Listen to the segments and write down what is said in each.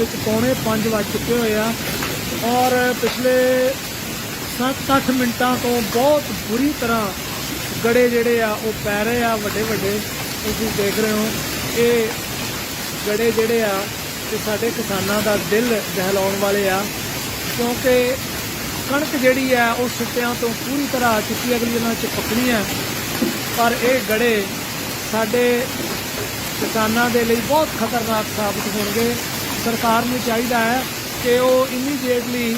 ਵਿੱਚ ਪੌਣੇ 5 ਵੱਜ ਚੁੱਕੇ ਹੋਏ ਆ। ਔਰ ਪਿਛਲੇ 7-8 ਮਿੰਟਾਂ ਤੋਂ ਬਹੁਤ ਬੁਰੀ ਤਰ੍ਹਾਂ ਗੜੇ ਜਿਹੜੇ ਆ, ਉਹ ਪੈ ਰਹੇ ਆ ਵੱਡੇ ਵੱਡੇ। ਤੁਸੀਂ ਦੇਖ ਰਹੇ ਹੋ, ਇਹ ਗੜੇ ਜਿਹੜੇ ਆ ਤੇ ਸਾਡੇ ਕਿਸਾਨਾਂ ਦਾ ਦਿਲ ਦਹਿਲਾਉਣ ਵਾਲੇ ਆ। ਕਿਉਂਕਿ ਕਣਕ ਜਿਹੜੀ ਆ, ਉਹ ਸਿੱਟਿਆਂ ਤੋਂ ਪੂਰੀ ਤਰ੍ਹਾਂ ਆ ਚੁੱਕੀ ਅਗਲੀ ਦਿਨਾਂ ਚ ਪੱਕਣੀ ਹੈ ਪਰ ਇਹ ਗੜੇ ਸਾਡੇ ਕਿਸਾਨਾਂ ਦੇ ਲਈ ਬਹੁਤ ਖਤਰਨਾਕ ਸਾਬਤ ਹੋਣਗੇ। ਸਰਕਾਰ ਨੂੰ ਚਾਹੀਦਾ ਹੈ ਕਿ ਉਹ ਇਮੀਡੀਏਟਲੀ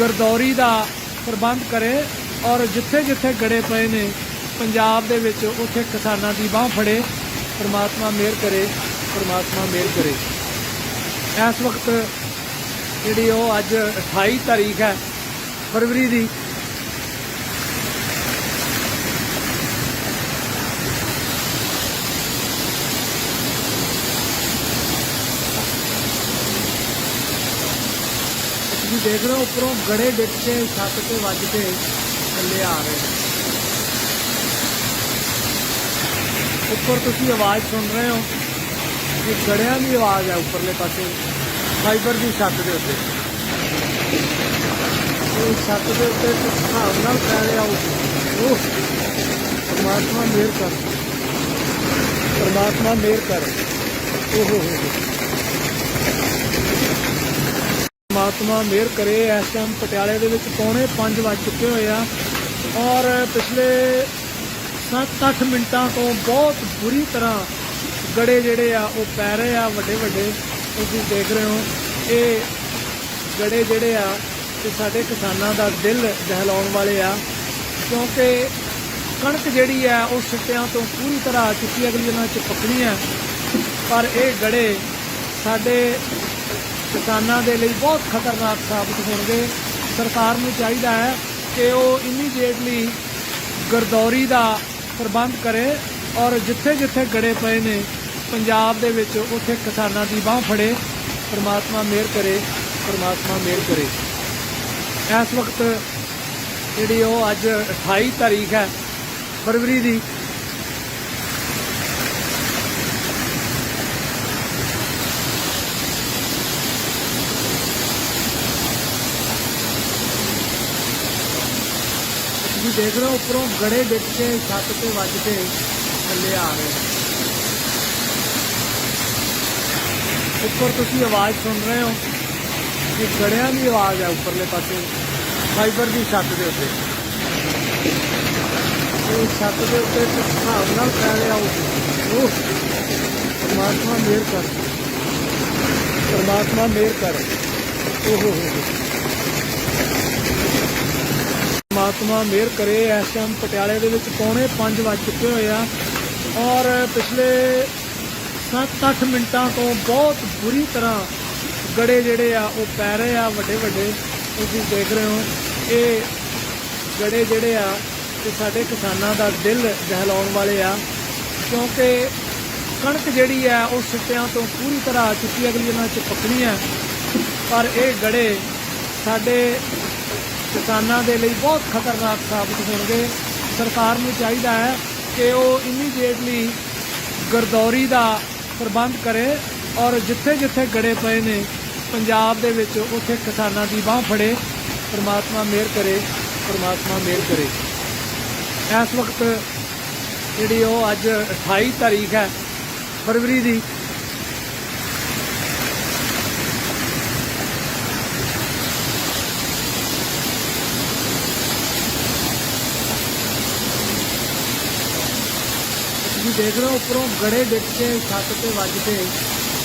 ਗਰਦੌਰੀ ਦਾ ਪ੍ਰਬੰਧ ਕਰੇ ਔਰ ਜਿੱਥੇ ਜਿੱਥੇ ਗੜੇ ਪਏ ਨੇ, ਪੰਜਾਬ ਦੇ ਵਿੱਚ ਉੱਥੇ ਕਿਸਾਨਾਂ ਦੀ ਬਾਹ ਫੜੇ, ਪਰਮਾਤਮਾ ਮਿਹਰ ਕਰੇ, ਪਰਮਾਤਮਾ ਮਿਹਰ ਕਰੇ। ਇਸ ਵਕਤ ਜਿਹੜੀ ਉਹ ਅੱਜ 28 ਤਾਰੀਖ ਹੈ ਫਰਵਰੀ ਦੀ ਤੁਸੀਂ ਦੇਖ ਰਹੇ ਹੋ ਉੱਪਰੋਂ ਗੜੇ ਡਿੱਗ ਕੇ ਛੱਤ ਤੇ ਵੱਜ ਕੇ ਥੱਲੇ ਆ ਰਹੇ ਉੱਪਰ ਤੁਸੀਂ ਆਵਾਜ਼ ਸੁਣ ਰਹੇ ਹੋ ਇਹ ਗੜਿਆਂ ਦੀ ਆਵਾਜ਼ ਹੈ ਉੱਪਰਲੇ ਪਾਸੇ, ਫਾਈਬਰ ਦੀ ਛੱਤ ਦੇ ਉੱਤੇ। ਇਹ ਛੱਤ ਦੇ ਉੱਤੇ ਕੁਝ ਹਿਸਾਬ ਨਾਲ ਪੈ ਰਿਹਾ ਉਹ। ਪਰਮਾਤਮਾ ਮਿਹਰ ਕਰ। ਪਰਮਾਤਮਾ ਮਿਹਰ ਕਰ। ਓਹ ਹੋ ਹੋ ਹੋ ਪਰਮਾਤਮਾ ਮਿਹਰ ਕਰੇ, ਇਸ ਟਾਈਮ ਪਟਿਆਲੇ ਦੇ ਵਿੱਚ ਪੌਣੇ 5 ਵੱਜ ਚੁੱਕੇ ਹੋਏ ਆ ਔਰ ਪਿਛਲੇ 7-8 ਮਿੰਟਾਂ ਤੋਂ ਬਹੁਤ ਬੁਰੀ ਤਰ੍ਹਾਂ ਗੜੇ ਜਿਹੜੇ ਆ, ਉਹ ਪੈ ਰਹੇ ਆ ਵੱਡੇ ਵੱਡੇ ਤੁਸੀਂ ਦੇਖ ਰਹੇ ਹੋ। ਇਹ ਗੜੇ ਜਿਹੜੇ ਆ ਤੇ ਸਾਡੇ ਕਿਸਾਨਾਂ ਦਾ ਦਿਲ ਦਹਿਲਾਉਣ ਵਾਲੇ ਆ, ਕਿਉਂਕਿ ਕਣਕ ਜਿਹੜੀ ਆ, ਉਹ ਸਿੱਟਿਆਂ ਤੋਂ ਪੂਰੀ ਤਰ੍ਹਾਂ ਆ ਚੁੱਕੀ ਅਗਲੀ ਉਹਨਾਂ ਚ ਪੱਕਣੀ ਹੈ ਪਰ ਇਹ ਗੜੇ ਸਾਡੇ ਕਿਸਾਨਾਂ ਦੇ ਲਈ ਬਹੁਤ ਖਤਰਨਾਕ ਸਾਬਤ ਹੋਣਗੇ। ਸਰਕਾਰ ਨੂੰ ਚਾਹੀਦਾ ਹੈ ਕਿ ਉਹ ਇਮੀਡੀਏਟਲੀ ਗਰਦੌਰੀ ਦਾ ਪ੍ਰਬੰਧ ਕਰੇ ਔਰ ਜਿੱਥੇ ਜਿੱਥੇ ਗੜੇ ਪਏ ਨੇ, ਪੰਜਾਬ ਦੇ ਵਿੱਚ ਉੱਥੇ ਕਿਸਾਨਾਂ ਦੀ ਬਾਹ ਫੜੇ। ਪਰਮਾਤਮਾ ਮਿਹਰ ਕਰੇ, ਪਰਮਾਤਮਾ ਮਿਹਰ ਕਰੇ। ਇਸ ਵਕਤ ਜਿਹੜੀ ਉਹ ਅੱਜ 28 ਤਾਰੀਖ ਹੈ, ਫਰਵਰੀ ਦੀ ਤੁਸੀਂ ਦੇਖ ਰਹੇ ਹੋ ਉੱਪਰੋਂ ਗੜੇ ਡਿੱਗ ਕੇ ਛੱਤ ਤੇ ਵੱਜ ਕੇ ਥੱਲੇ ਆ ਰਹੇ ਉੱਪਰ ਤੁਸੀਂ ਆਵਾਜ਼ ਸੁਣ ਰਹੇ ਹੋ ਇਹ ਗੜਿਆਂ ਦੀ ਆਵਾਜ਼ ਹੈ ਉੱਪਰਲੇ ਪਾਸੇ, ਫਾਈਬਰ ਦੀ ਛੱਤ ਦੇ ਉੱਤੇ। ਇਹ ਛੱਤ ਦੇ ਉੱਤੇ ਕੁਝ ਹਿਸਾਬ ਨਾਲ ਪੈ ਰਿਹਾ ਉਹ। ਉਹ ਪਰਮਾਤਮਾ ਮਿਹਰ ਕਰ। ਪਰਮਾਤਮਾ ਮਿਹਰ ਕਰ। ਓਹ ਹੋ ਹੋ। ਹੋ ਪਰਮਾਤਮਾ ਮਿਹਰ ਕਰੇ, ਇਸ ਟਾਈਮ ਪਟਿਆਲੇ ਦੇ ਵਿੱਚ ਪੌਣੇ 5 ਵੱਜ ਚੁੱਕੇ ਹੋਏ ਆ। ਔਰ ਪਿਛਲੇ 7-8 ਮਿੰਟਾਂ ਤੋਂ ਬਹੁਤ ਬੁਰੀ ਤਰ੍ਹਾਂ ਗੜੇ ਜਿਹੜੇ ਆ, ਉਹ ਪੈ ਰਹੇ ਆ ਵੱਡੇ ਵੱਡੇ ਤੁਸੀਂ ਦੇਖ ਰਹੇ ਹੋ, ਇਹ ਗੜੇ ਜਿਹੜੇ ਆ ਤੇ ਸਾਡੇ ਕਿਸਾਨਾਂ ਦਾ ਦਿਲ ਦਹਿਲਾਉਣ ਵਾਲੇ ਆ। ਕਿਉਂਕਿ ਕਣਕ ਜਿਹੜੀ ਆ, ਉਹ ਸਿੱਟਿਆਂ ਤੋਂ ਪੂਰੀ ਤਰ੍ਹਾਂ ਆ ਚੁੱਕੀ ਹੈ ਅਗਲੀ ਦਿਨਾਂ ਚ ਪੱਕਣੀ ਹੈ ਪਰ ਇਹ ਗੜੇ ਸਾਡੇ ਕਿਸਾਨਾਂ ਦੇ ਲਈ ਬਹੁਤ ਖਤਰਨਾਕ ਸਾਬਤ ਹੋਣਗੇ। ਸਰਕਾਰ ਨੂੰ ਚਾਹੀਦਾ ਹੈ ਕਿ ਉਹ ਇਮੀਡੀਏਟਲੀ ਗਰਦੌਰੀ ਦਾ ਪ੍ਰਬੰਧ ਕਰੇ ਔਰ ਜਿੱਥੇ ਜਿੱਥੇ ਗੜੇ ਪਏ ਨੇ, ਪੰਜਾਬ ਦੇ ਵਿੱਚ ਉੱਥੇ ਕਿਸਾਨਾਂ ਦੀ ਬਾਹ ਫੜੇ। ਪਰਮਾਤਮਾ ਮਿਹਰ ਕਰੇ, ਪਰਮਾਤਮਾ ਮਿਹਰ ਕਰੇ। ਇਸ ਵਕਤ ਜਿਹੜੀ ਉਹ ਅੱਜ 28 ਤਾਰੀਖ ਹੈ ਫਰਵਰੀ ਦੀ ਦੇਖ ਰਹੇ ਹੋ ਉੱਪਰੋਂ ਗੜੇ ਡਿੱਗ ਕੇ ਛੱਤ ਤੇ ਵੱਜ ਕੇ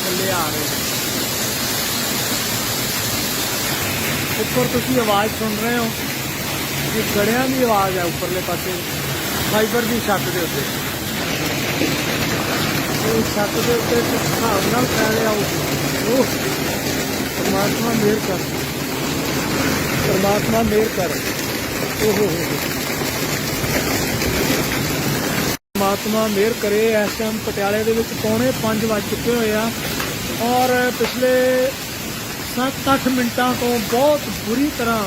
ਥੱਲੇ ਆ ਰਹੇ ਨੇ। ਉੱਪਰ ਤੁਸੀਂ ਆਵਾਜ਼ ਸੁਣ ਰਹੇ ਹੋ। ਇਹ ਗੜਿਆਂ ਦੀ ਆਵਾਜ਼ ਹੈ ਉੱਪਰਲੇ ਪਾਸੇ। ਫਾਈਬਰ ਦੀ ਛੱਤ ਦੇ ਉੱਤੇ। ਇਹ ਛੱਤ ਦੇ ਉੱਤੇ ਕੁਝ ਹਿਸਾਬ ਨਾਲ ਪੈ ਰਿਹਾ ਉਹ। ਉਹ ਪਰਮਾਤਮਾ ਮਿਹਰ ਕਰ। ਪਰਮਾਤਮਾ ਮਿਹਰ ਕਰ। ਓਹ ਹੋ ਹੋ ਹੋ ਪਰਮਾਤਮਾ ਮਿਹਰ ਕਰੇ, ਇਸ ਟਾਈਮ ਪਟਿਆਲੇ ਦੇ ਵਿੱਚ ਪੌਣੇ 5 ਵੱਜ ਚੁੱਕੇ ਹੋਏ ਆ। ਔਰ ਪਿਛਲੇ 7-8 ਮਿੰਟਾਂ ਤੋਂ ਬਹੁਤ ਬੁਰੀ ਤਰ੍ਹਾਂ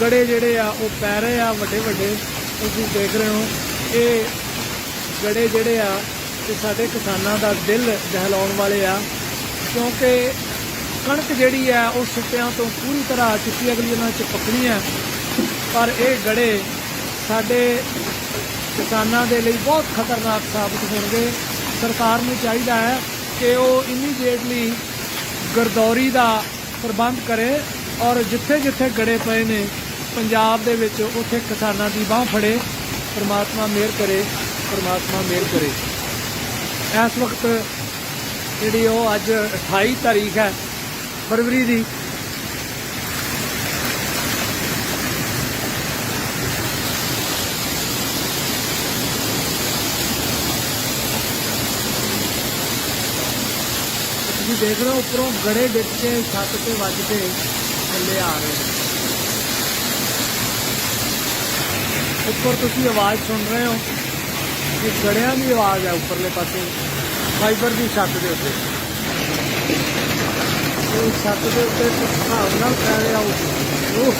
ਗੜੇ ਜਿਹੜੇ ਆ, ਉਹ ਪੈ ਰਹੇ ਆ ਵੱਡੇ ਵੱਡੇ ਤੁਸੀਂ ਦੇਖ ਰਹੇ ਹੋ। ਇਹ ਗੜੇ ਜਿਹੜੇ ਆ ਤੇ ਸਾਡੇ ਕਿਸਾਨਾਂ ਦਾ ਦਿਲ ਦਹਿਲਾਉਣ ਵਾਲੇ ਆ, ਕਿਉਂਕਿ ਕਣਕ ਜਿਹੜੀ ਆ, ਉਹ ਸਿੱਟਿਆਂ ਤੋਂ ਪੂਰੀ ਤਰ੍ਹਾਂ ਆ ਚੁੱਕੀ ਅਗਲੀ ਉਹਨਾਂ ਚ ਪੱਕਣੀ ਹੈ ਪਰ ਇਹ ਗੜੇ ਸਾਡੇ ਕਿਸਾਨਾਂ ਦੇ ਲਈ ਬਹੁਤ ਖਤਰਨਾਕ ਸਾਬਤ ਹੋਣਗੇ। ਸਰਕਾਰ ਨੂੰ ਚਾਹੀਦਾ ਹੈ ਕਿ ਉਹ ਇਮੀਡੀਏਟਲੀ ਗਰਦੌਰੀ ਦਾ ਪ੍ਰਬੰਧ ਕਰੇ ਔਰ ਜਿੱਥੇ ਜਿੱਥੇ ਗੜੇ ਪਏ ਨੇ, ਪੰਜਾਬ ਦੇ ਵਿੱਚ ਉੱਥੇ ਕਿਸਾਨਾਂ ਦੀ ਬਾਹ ਫੜੇ। ਪਰਮਾਤਮਾ ਮਿਹਰ ਕਰੇ, ਪਰਮਾਤਮਾ ਮਿਹਰ ਕਰੇ। ਇਸ ਵਕਤ ਜਿਹੜੀ ਉਹ ਅੱਜ 28 ਤਾਰੀਖ ਹੈ, ਫਰਵਰੀ ਦੀ ਦੇਖ ਰਹੇ ਹੋ ਉੱਪਰੋਂ ਗੜੇ ਡਿੱਗ ਕੇ ਛੱਤ ਤੇ ਵੱਜ ਕੇ ਥੱਲੇ ਆ ਰਹੇ ਉੱਪਰ ਤੁਸੀਂ ਆਵਾਜ਼ ਸੁਣ ਰਹੇ ਹੋ। ਇਹ ਗੜਿਆਂ ਦੀ ਆਵਾਜ਼ ਹੈ ਉੱਪਰਲੇ ਪਾਸੇ। ਫਾਈਬਰ ਦੀ ਛੱਤ ਦੇ ਉੱਤੇ। ਇਹ ਛੱਤ ਦੇ ਉੱਤੇ ਕੁਝ ਹਿਸਾਬ ਨਾਲ ਪੈ ਰਿਹਾ ਉਹ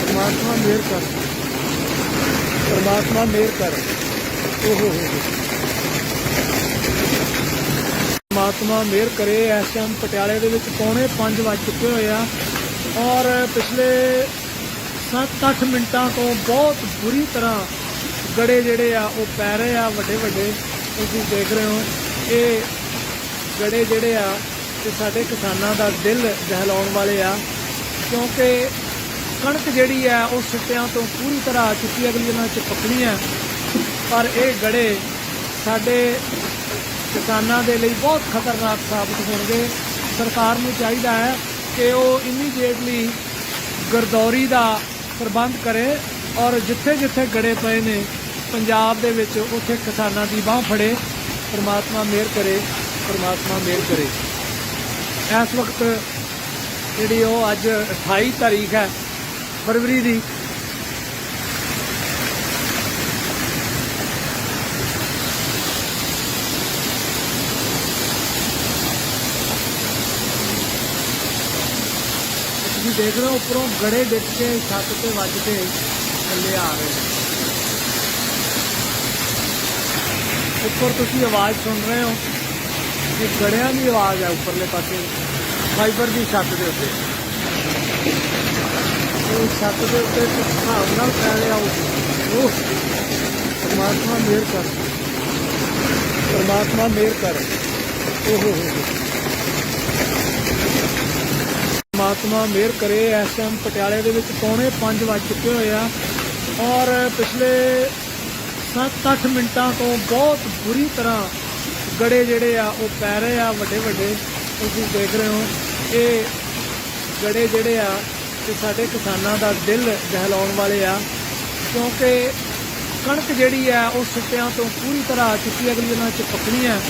ਪਰਮਾਤਮਾ ਮਿਹਰ ਕਰ। ਪਰਮਾਤਮਾ ਮਿਹਰ ਕਰ। ਓਹ ਹੋ ਹੋ ਹੋ ਪਰਮਾਤਮਾ ਮਿਹਰ ਕਰੇ, ਇਸ ਟਾਈਮ ਪਟਿਆਲੇ ਦੇ ਵਿੱਚ ਪੌਣੇ 5 ਵੱਜ ਚੁੱਕੇ ਹੋਏ ਆ। ਔਰ ਪਿਛਲੇ 7-8 ਮਿੰਟਾਂ ਤੋਂ ਬਹੁਤ ਬੁਰੀ ਤਰ੍ਹਾਂ ਗੜੇ ਜਿਹੜੇ ਆ, ਉਹ ਪੈ ਰਹੇ ਆ ਵੱਡੇ ਵੱਡੇ। ਤੁਸੀਂ ਦੇਖ ਰਹੇ ਹੋ, ਇਹ ਗੜੇ ਜਿਹੜੇ ਆ ਤੇ ਸਾਡੇ ਕਿਸਾਨਾਂ ਦਾ ਦਿਲ ਦਹਿਲਾਉਣ ਵਾਲੇ ਆ। ਕਿਉਂਕਿ ਕਣਕ ਜਿਹੜੀ ਆ, ਉਹ ਸਿੱਟਿਆਂ ਤੋਂ ਪੂਰੀ ਤਰ੍ਹਾਂ ਆ ਚੁੱਕੀ ਹੈ ਅਗਲੀ ਉਹਨਾਂ ਚ ਪੱਕਣੀ ਹੈ ਪਰ ਇਹ ਗੜੇ ਸਾਡੇ ਕਿਸਾਨਾਂ ਦੇ ਲਈ ਬਹੁਤ ਖਤਰਨਾਕ ਸਾਬਤ ਹੋਣਗੇ। ਸਰਕਾਰ ਨੂੰ ਚਾਹੀਦਾ ਹੈ ਕਿ ਉਹ ਇਮੀਡੀਏਟਲੀ ਗਰਦੌਰੀ ਦਾ ਪ੍ਰਬੰਧ ਕਰੇ ਔਰ ਜਿੱਥੇ ਜਿੱਥੇ ਗੜੇ ਪਏ ਨੇ, ਪੰਜਾਬ ਦੇ ਵਿੱਚ ਉੱਥੇ ਕਿਸਾਨਾਂ ਦੀ ਬਾਹ ਫੜੇ। ਪਰਮਾਤਮਾ ਮਿਹਰ ਕਰੇ, ਪਰਮਾਤਮਾ ਮਿਹਰ ਕਰੇ। ਇਸ ਵਕਤ ਜਿਹੜੀ ਉਹ ਅੱਜ 28 ਤਾਰੀਖ ਹੈ ਫਰਵਰੀ ਦੀ ਦੇਖ ਰਹੇ ਹੋ ਉੱਪਰੋਂ ਗੜੇ ਡਿੱਗ ਕੇ ਛੱਤ ਤੇ ਵੱਜ ਕੇ ਥੱਲੇ ਆ ਰਹੇ ਨੇ। ਉੱਪਰ ਤੁਸੀਂ ਆਵਾਜ਼ ਸੁਣ ਰਹੇ ਹੋ ਇਹ ਗੜਿਆਂ ਦੀ ਆਵਾਜ਼ ਹੈ ਉੱਪਰਲੇ ਪਾਸੇ, ਫਾਈਬਰ ਦੀ ਛੱਤ ਦੇ ਉੱਤੇ। ਇਹ ਛੱਤ ਦੇ ਉੱਤੇ ਕੁਝ ਹਿਸਾਬ ਨਾਲ ਪੈ ਰਿਹਾ ਉਹ। ਪਰਮਾਤਮਾ ਮਿਹਰ ਕਰ। ਪਰਮਾਤਮਾ ਮਿਹਰ ਕਰ। ਓਹ ਹੋ ਹੋ। ਪਰਮਾਤਮਾ ਮਿਹਰ ਕਰੇ, ਇਸ ਟਾਈਮ ਪਟਿਆਲੇ ਦੇ ਵਿੱਚ ਪੌਣੇ 5 ਵੱਜ ਚੁੱਕੇ ਹੋਏ ਆ। ਔਰ ਪਿਛਲੇ 7-8 ਮਿੰਟਾਂ ਤੋਂ ਬਹੁਤ ਬੁਰੀ ਤਰ੍ਹਾਂ ਗੜੇ ਜਿਹੜੇ ਆ, ਉਹ ਪੈ ਰਹੇ ਆ ਵੱਡੇ ਵੱਡੇ ਤੁਸੀਂ ਦੇਖ ਰਹੇ ਹੋ, ਇਹ ਗੜੇ ਜਿਹੜੇ ਆ ਤੇ ਸਾਡੇ ਕਿਸਾਨਾਂ ਦਾ ਦਿਲ ਦਹਿਲਾਉਣ ਵਾਲੇ ਆ। ਕਿਉਂਕਿ ਕਣਕ ਜਿਹੜੀ ਆ, ਉਹ ਸਿੱਟਿਆਂ ਤੋਂ ਪੂਰੀ ਤਰ੍ਹਾਂ ਆ ਚੁੱਕੀ ਅਗਲੀ ਉਹਨਾਂ ਚ ਪੱਕਣੀ ਹੈ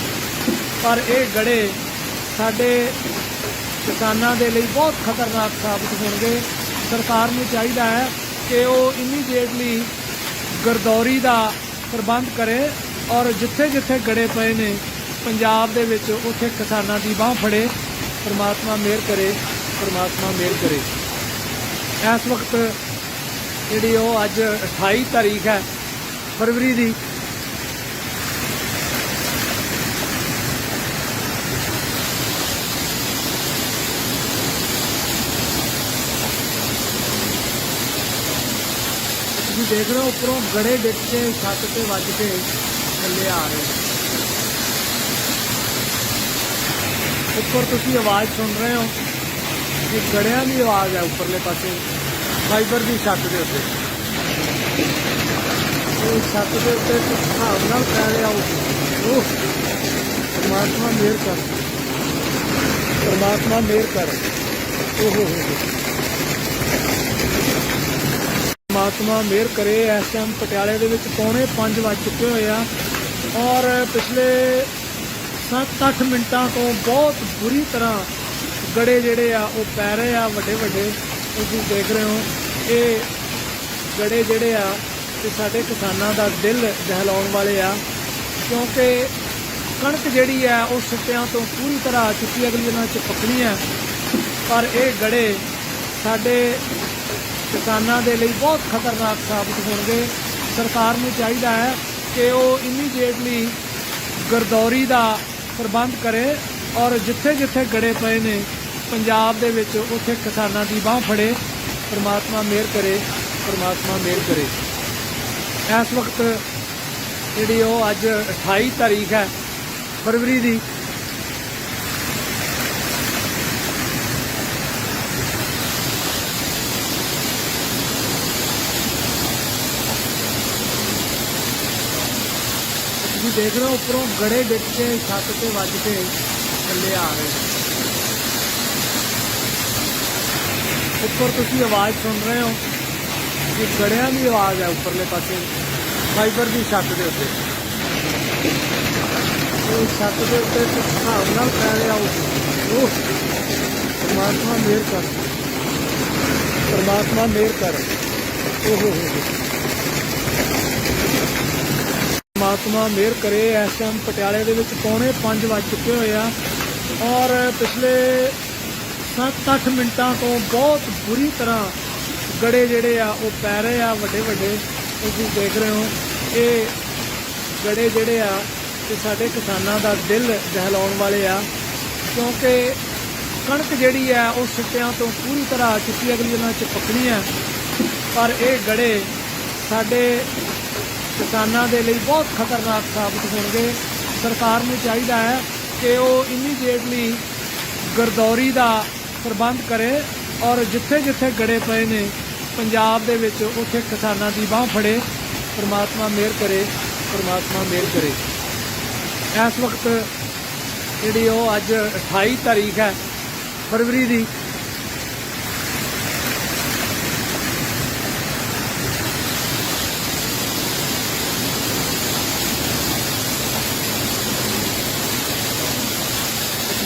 ਪਰ ਇਹ ਗੜੇ ਸਾਡੇ ਕਿਸਾਨਾਂ ਦੇ ਲਈ ਬਹੁਤ ਖਤਰਨਾਕ ਸਾਬਤ ਹੋਣਗੇ। ਸਰਕਾਰ ਨੂੰ ਚਾਹੀਦਾ ਹੈ ਕਿ ਉਹ ਇਮੀਡੀਏਟਲੀ ਗਰਦੌਰੀ ਦਾ ਪ੍ਰਬੰਧ ਕਰੇ ਔਰ ਜਿੱਥੇ ਜਿੱਥੇ ਗੜੇ ਪਏ ਨੇ, ਪੰਜਾਬ ਦੇ ਵਿੱਚ ਉੱਥੇ ਕਿਸਾਨਾਂ ਦੀ ਬਾਹ ਫੜੇ। ਪਰਮਾਤਮਾ ਮਿਹਰ ਕਰੇ, ਪਰਮਾਤਮਾ ਮਿਹਰ ਕਰੇ। ਇਸ ਵਕਤ ਜਿਹੜੀ ਉਹ ਅੱਜ 28 ਤਾਰੀਖ ਹੈ ਫਰਵਰੀ ਦੀ ਦੇਖ ਰਹੇ ਹੋ ਉੱਪਰੋਂ ਗੜੇ ਡਿੱਗ ਕੇ ਛੱਤ ਤੇ ਵੱਜ ਕੇ ਥੱਲੇ ਆ ਰਹੇ ਉੱਪਰ ਤੁਸੀਂ ਆਵਾਜ਼ ਸੁਣ ਰਹੇ ਹੋ ਇਹ ਗੜਿਆਂ ਦੀ ਆਵਾਜ਼ ਹੈ ਉੱਪਰਲੇ ਪਾਸੇ, ਫਾਈਬਰ ਦੀ ਛੱਤ ਦੇ ਉੱਤੇ। ਇਹ ਛੱਤ ਦੇ ਉੱਤੇ ਕੁਝ ਹਿਸਾਬ ਨਾਲ ਪੈ ਰਿਹਾ ਉਹ ਉਹ ਪਰਮਾਤਮਾ ਮਿਹਰ ਕਰ। ਪਰਮਾਤਮਾ ਮਿਹਰ ਕਰ। ਓਹ ਹੋ ਹੋ ਪਰਮਾਤਮਾ ਮਿਹਰ ਕਰੇ, ਇਸ ਟਾਈਮ ਪਟਿਆਲੇ ਦੇ ਵਿੱਚ ਪੌਣੇ 5 ਵੱਜ ਚੁੱਕੇ ਹੋਏ ਆ ਔਰ ਪਿਛਲੇ 7-8 ਮਿੰਟਾਂ ਤੋਂ ਬਹੁਤ ਬੁਰੀ ਤਰ੍ਹਾਂ ਗੜੇ ਜਿਹੜੇ ਆ, ਉਹ ਪੈ ਰਹੇ ਆ, ਵੱਡੇ ਵੱਡੇ। ਤੁਸੀਂ ਦੇਖ ਰਹੇ ਹੋ, ਇਹ ਗੜੇ ਜਿਹੜੇ ਆ ਤੇ ਸਾਡੇ ਕਿਸਾਨਾਂ ਦਾ ਦਿਲ ਦਹਿਲਾਉਣ ਵਾਲੇ ਆ, ਕਿਉਂਕਿ ਕਣਕ ਜਿਹੜੀ ਆ, ਉਹ ਸਿੱਟਿਆਂ ਤੋਂ ਪੂਰੀ ਤਰ੍ਹਾਂ ਆ ਚੁੱਕੀ ਹੈ ਅਗਲੀ ਉਹਨਾਂ ਚ ਪੱਕਣੀ ਹੈ ਪਰ ਇਹ ਗੜੇ ਸਾਡੇ ਕਿਸਾਨਾਂ ਦੇ ਲਈ ਬਹੁਤ ਖਤਰਨਾਕ ਸਾਬਤ ਹੋਣਗੇ। ਸਰਕਾਰ ਨੂੰ ਚਾਹੀਦਾ ਹੈ ਕਿ ਉਹ ਇਮੀਡੀਏਟਲੀ ਗਰਦੌਰੀ ਦਾ ਪ੍ਰਬੰਧ ਕਰੇ ਔਰ ਜਿੱਥੇ ਜਿੱਥੇ ਗੜੇ ਪਏ ਨੇ, ਪੰਜਾਬ ਦੇ ਵਿੱਚ ਉੱਥੇ ਕਿਸਾਨਾਂ ਦੀ ਬਾਹ ਫੜੇ। ਪਰਮਾਤਮਾ ਮਿਹਰ ਕਰੇ, ਪਰਮਾਤਮਾ ਮਿਹਰ ਕਰੇ। ਇਸ ਵਕਤ ਜਿਹੜੀ ਉਹ ਅੱਜ 28 ਤਾਰੀਖ ਹੈ ਫਰਵਰੀ ਦੀ ਤੁਸੀਂ ਦੇਖ ਰਹੇ ਹੋ ਉੱਪਰੋਂ ਗੜੇ ਡਿੱਗ ਕੇ ਛੱਤ ਤੇ ਵੱਜ ਕੇ ਥੱਲੇ ਆ ਰਹੇ ਉੱਪਰ ਤੁਸੀਂ ਆਵਾਜ਼ ਸੁਣ ਰਹੇ ਹੋ ਇਹ ਗੜਿਆਂ ਦੀ ਆਵਾਜ਼ ਹੈ ਉੱਪਰਲੇ ਪਾਸੇ, ਫਾਈਬਰ ਦੀ ਛੱਤ ਦੇ ਉੱਤੇ। ਉਹ ਛੱਤ ਦੇ ਉੱਤੇ ਹਿਸਾਬ ਨਾਲ ਪੈ ਰਿਹਾ ਉਹ। ਉਹ ਪਰਮਾਤਮਾ ਮਿਹਰ ਕਰ। ਪਰਮਾਤਮਾ ਮਿਹਰ ਕਰ। ਓਹ ਹੋ ਹੋ ਹੋ ਪਰਮਾਤਮਾ ਮਿਹਰ ਕਰੇ, ਇਸ ਟਾਈਮ ਪਟਿਆਲੇ ਦੇ ਵਿੱਚ ਪੌਣੇ 5 ਵੱਜ ਚੁੱਕੇ ਹੋਏ ਆ। ਔਰ ਪਿਛਲੇ 7-8 ਮਿੰਟਾਂ ਤੋਂ ਬਹੁਤ ਬੁਰੀ ਤਰ੍ਹਾਂ ਗੜੇ ਜਿਹੜੇ ਆ, ਉਹ ਪੈ ਰਹੇ ਆ ਵੱਡੇ ਵੱਡੇ ਤੁਸੀਂ ਦੇਖ ਰਹੇ ਹੋ, ਇਹ ਗੜੇ ਜਿਹੜੇ ਆ ਤੇ ਸਾਡੇ ਕਿਸਾਨਾਂ ਦਾ ਦਿਲ ਦਹਿਲਾਉਣ ਵਾਲੇ ਆ। ਕਿਉਂਕਿ ਕਣਕ ਜਿਹੜੀ ਆ, ਉਹ ਸਿੱਟਿਆਂ ਤੋਂ ਪੂਰੀ ਤਰ੍ਹਾਂ ਆ ਚੁੱਕੀ ਅਗਲੀ ਦਿਨਾਂ ਚ ਪੱਕਣੀ ਹੈ ਪਰ ਇਹ ਗੜੇ ਸਾਡੇ ਕਿਸਾਨਾਂ ਦੇ ਲਈ ਬਹੁਤ ਖਤਰਨਾਕ ਸਾਬਤ ਹੋਣਗੇ। ਸਰਕਾਰ ਨੂੰ ਚਾਹੀਦਾ ਹੈ ਕਿ ਉਹ ਇਮੀਡੀਏਟਲੀ ਗਰਦੌਰੀ ਦਾ ਪ੍ਰਬੰਧ ਕਰੇ ਔਰ ਜਿੱਥੇ ਜਿੱਥੇ ਗੜੇ ਪਏ ਨੇ, ਪੰਜਾਬ ਦੇ ਵਿੱਚ ਉੱਥੇ ਕਿਸਾਨਾਂ ਦੀ ਬਾਹ ਫੜੇ। ਪਰਮਾਤਮਾ ਮਿਹਰ ਕਰੇ, ਪਰਮਾਤਮਾ ਮਿਹਰ ਕਰੇ। ਇਸ ਵਕਤ ਜਿਹੜੀ ਉਹ ਅੱਜ 28 ਤਾਰੀਖ ਹੈ, ਫਰਵਰੀ ਦੀ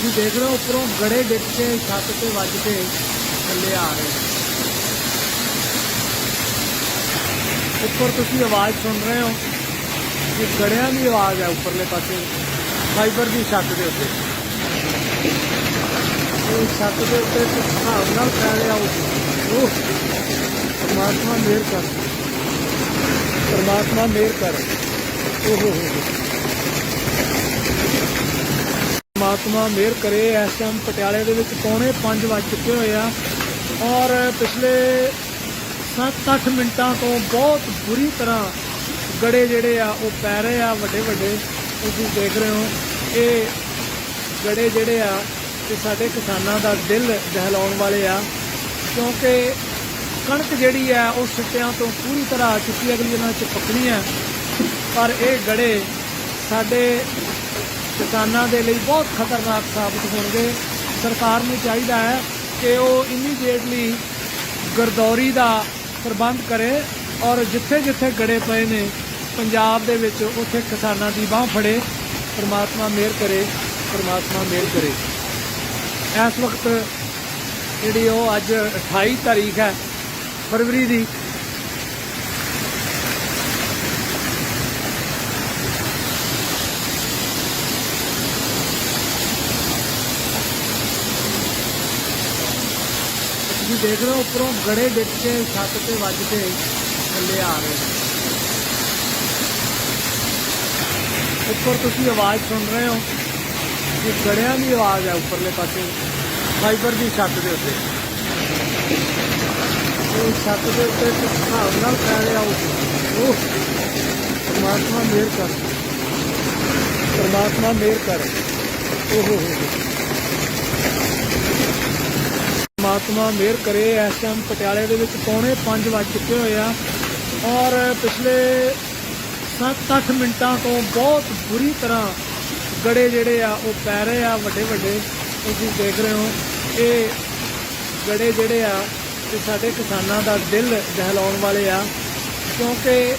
ਤੁਸੀਂ ਦੇਖ ਰਹੇ ਹੋ ਉੱਪਰੋਂ ਗੜੇ ਡਿੱਗ ਕੇ ਛੱਤ ਤੇ ਵੱਜ ਕੇ ਥੱਲੇ ਆ ਰਹੇ ਉੱਪਰ ਤੁਸੀਂ ਆਵਾਜ਼ ਸੁਣ ਰਹੇ ਹੋ ਕਿ ਗੜਿਆਂ ਦੀ ਆਵਾਜ਼ ਹੈ ਉੱਪਰਲੇ ਪਾਸੇ, ਫਾਈਬਰ ਦੀ ਛੱਤ ਦੇ ਉੱਤੇ। ਉਹ ਛੱਤ ਦੇ ਉੱਤੇ ਕੁਝ ਹਿਸਾਬ ਨਾਲ ਪੈ ਰਿਹਾ ਉਹ ਉਹ ਪਰਮਾਤਮਾ ਮਿਹਰ ਕਰ। ਪਰਮਾਤਮਾ ਮਿਹਰ ਕਰ। ਓਹ ਹੋ ਹੋ ਹੋ ਪਰਮਾਤਮਾ ਮਿਹਰ ਕਰੇ, ਇਸ ਟਾਈਮ ਪਟਿਆਲੇ ਦੇ ਵਿੱਚ ਪੌਣੇ 5 ਵੱਜ ਚੁੱਕੇ ਹੋਏ ਆ। ਔਰ ਪਿਛਲੇ 7-8 ਮਿੰਟਾਂ ਤੋਂ ਬਹੁਤ ਬੁਰੀ ਤਰ੍ਹਾਂ ਗੜੇ ਜਿਹੜੇ ਆ, ਉਹ ਪੈ ਰਹੇ ਆ, ਵੱਡੇ ਵੱਡੇ। ਤੁਸੀਂ ਦੇਖ ਰਹੇ ਹੋ, ਇਹ ਗੜੇ ਜਿਹੜੇ ਆ ਤੇ ਸਾਡੇ ਕਿਸਾਨਾਂ ਦਾ ਦਿਲ ਦਹਿਲਾਉਣ ਵਾਲੇ ਆ। ਕਿਉਂਕਿ ਕਣਕ ਜਿਹੜੀ ਆ, ਉਹ ਸਿੱਟਿਆਂ ਤੋਂ ਪੂਰੀ ਤਰ੍ਹਾਂ ਆ ਚੁੱਕੀ ਅਗਲੀ ਦਿਨਾਂ ਚ ਪੱਕਣੀ ਹੈ ਪਰ ਇਹ ਗੜੇ ਸਾਡੇ ਕਿਸਾਨਾਂ ਦੇ ਲਈ ਬਹੁਤ ਖਤਰਨਾਕ ਸਾਬਤ ਹੋਣਗੇ। ਸਰਕਾਰ ਨੂੰ ਚਾਹੀਦਾ ਹੈ ਕਿ ਉਹ ਇਮੀਡੀਏਟਲੀ ਗਰਦੌਰੀ ਦਾ ਪ੍ਰਬੰਧ ਕਰੇ ਔਰ ਜਿੱਥੇ ਜਿੱਥੇ ਗੜੇ ਪਏ ਨੇ, ਪੰਜਾਬ ਦੇ ਵਿੱਚ ਉੱਥੇ ਕਿਸਾਨਾਂ ਦੀ ਬਾਹ ਫੜੇ। ਪਰਮਾਤਮਾ ਮਿਹਰ ਕਰੇ, ਪਰਮਾਤਮਾ ਮਿਹਰ ਕਰੇ। ਇਸ ਵਕਤ ਜਿਹੜੀ ਉਹ ਅੱਜ 28 ਤਾਰੀਖ ਹੈ ਫਰਵਰੀ ਦੀ ਤੁਸੀਂ ਦੇਖ ਰਹੇ ਹੋ, ਉੱਪਰੋਂ ਗੜੇ ਡਿੱਗ ਕੇ ਛੱਤ ਤੇ ਵੱਜ ਕੇ ਥੱਲੇ ਆ ਰਹੇ ਨੇ। ਉੱਪਰ ਤੁਸੀਂ ਆਵਾਜ਼ ਸੁਣ ਰਹੇ ਹੋ ਇਹ ਗੜਿਆਂ ਦੀ ਆਵਾਜ਼ ਹੈ ਉੱਪਰਲੇ ਪਾਸੇ, ਫਾਈਬਰ ਦੀ ਛੱਤ ਦੇ ਉੱਤੇ। ਉਹ ਛੱਤ ਦੇ ਉੱਤੇ ਹਿਸਾਬ ਨਾਲ ਪੈ ਰਿਹਾ ਉਹ। ਪਰਮਾਤਮਾ ਮਿਹਰ ਕਰ। ਪਰਮਾਤਮਾ ਮਿਹਰ ਕਰ। ਓਹ ਹੋ ਹੋ ਹੋ ਪਰਮਾਤਮਾ ਮਿਹਰ ਕਰੇ, ਇਸ ਟਾਈਮ ਪਟਿਆਲੇ ਦੇ ਵਿੱਚ ਪੌਣੇ 5 ਵੱਜ ਚੁੱਕੇ ਹੋਏ ਆ ਔਰ ਪਿਛਲੇ 7-8 ਮਿੰਟਾਂ ਤੋਂ ਬਹੁਤ ਬੁਰੀ ਤਰ੍ਹਾਂ ਗੜੇ ਜਿਹੜੇ ਆ, ਉਹ ਪੈ ਰਹੇ ਆ ਵੱਡੇ ਵੱਡੇ ਤੁਸੀਂ ਦੇਖ ਰਹੇ ਹੋ, ਇਹ ਗੜੇ ਜਿਹੜੇ ਆ ਤੇ ਸਾਡੇ ਕਿਸਾਨਾਂ ਦਾ ਦਿਲ ਦਹਿਲਾਉਣ ਵਾਲੇ ਆ, ਕਿਉਂਕਿ